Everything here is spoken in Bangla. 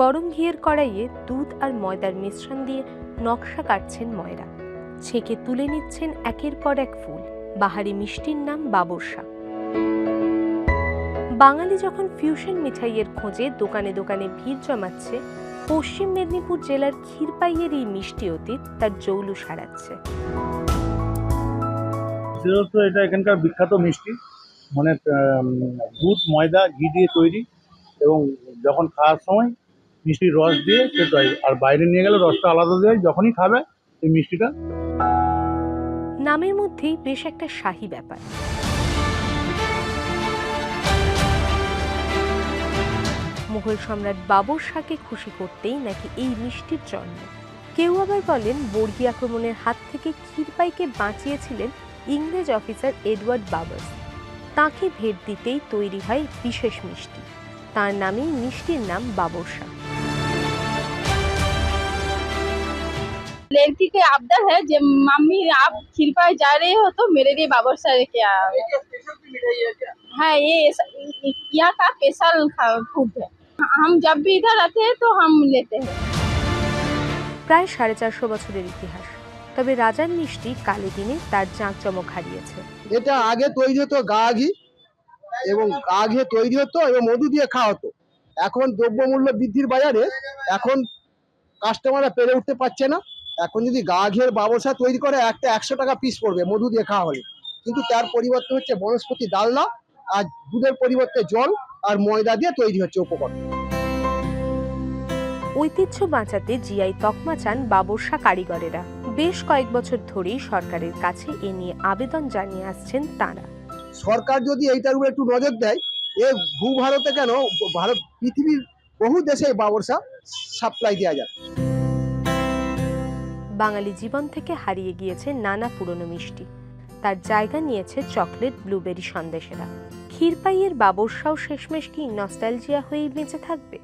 গরম ঘিয়ের কড়াইয়ে দুধ আর ময়দার মিশ্রণ দিয়ে নকশা কাটছেন ময়রা। ছেঁকে তুলে নিচ্ছেন একের পর এক ফুল। বাহারি মিষ্টির নাম বাবরসা বাঙালি যখন ফিউশন মিঠাইয়ের খোঁজে দোকানে দোকানে ভিড় জমাচ্ছে, পশ্চিম মেদিনীপুর জেলার ক্ষীরপাইয়ের এই মিষ্টি অতীত তার জৌলু সারাচ্ছে বিশেষত এটা এখানকার বিখ্যাত মিষ্টি। মানে দুধ, ময়দা, ঘি দিয়ে তৈরি এবং যখন খাওয়ার সময় মিষ্টির রস দিয়ে খেতে হয়। আর বাইরে নিয়ে গেলে রসটা আলাদা দেয় যখনই খাবে এই মিষ্টিটা। নামের মধ্যেই বেশ একটা শাহী ব্যাপার। মুঘল সম্রাট বাবর শাহকে খুশি করতেই নাকি এই মিষ্টির জন্ম। কেউ আবার বলেন বর্গী আক্রমণের হাত থেকে ক্ষীরপাইকে বাঁচিয়েছিলেন ইংরেজ অফিসার এডওয়ার্ড বাবার্স। তাকে ভেট দিতেই তৈরি হয় বিশেষ মিষ্টি। তার নামেই মিষ্টির নাম বাবর लड़की के आबदर है जब मम्मी आप खीरपाई जा रहे हो तो मेरे लिए बाबर सर के आओ हाँ ये यहाँ का स्पेशल फूड है हम जब भी इधर आते हैं तो हम लेते हैं প্রায় সাড়ে চারশো বছরের ইতিহাস তবে রাজার মিষ্টি কালে দিনে তার জাঁকজমক হারিয়েছে এটা আগে তৈরি হতো গা ঘি এবং গা ঘিয়ে তৈরি হতো এবং মধু দিয়ে খাওয়া হতো এখন দ্রব্যমূল্য বৃদ্ধির বাজারে এখন কাস্টমাররা পেরে উঠতে পারছে না এখন যদি গা ঘিয়ের ব্যবসা তৈরি করে একটা একশো টাকা পিস পড়বে মধু দিয়ে খাওয়া হলে। কিন্তু তার পরিবর্তে হচ্ছে বনস্পতি ডালনা আর দুধের পরিবর্তে জল আর ময়দা দিয়ে তৈরি হচ্ছে উপকরণ। ঐতিহ্য বাঁচাতে জিআই তকমা চান বাবরসা কারিগরেরা। বেশ কয়েক বছর ধরেই সরকারের কাছে এ নিয়ে আবেদন জানিয়ে আসছেন তাঁরা। সরকার যদি এইটার উপরে একটু নজর দেয় এ ভূ ভারতে কেন ভারত পৃথিবীর বহু দেশে বাবরসা সাপ্লাই দেওয়া যায়। বাঙালি জীবন থেকে হারিয়ে গিয়েছে নানা পুরনো মিষ্টি। তার জায়গা নিয়েছে চকলেট ব্লুবেরি সন্দেশেরা। ক্ষীরপাইয়ের বাবরসাও শেষমেশ কি নস্টালজিয়া হয়েই বেঁচে থাকবে?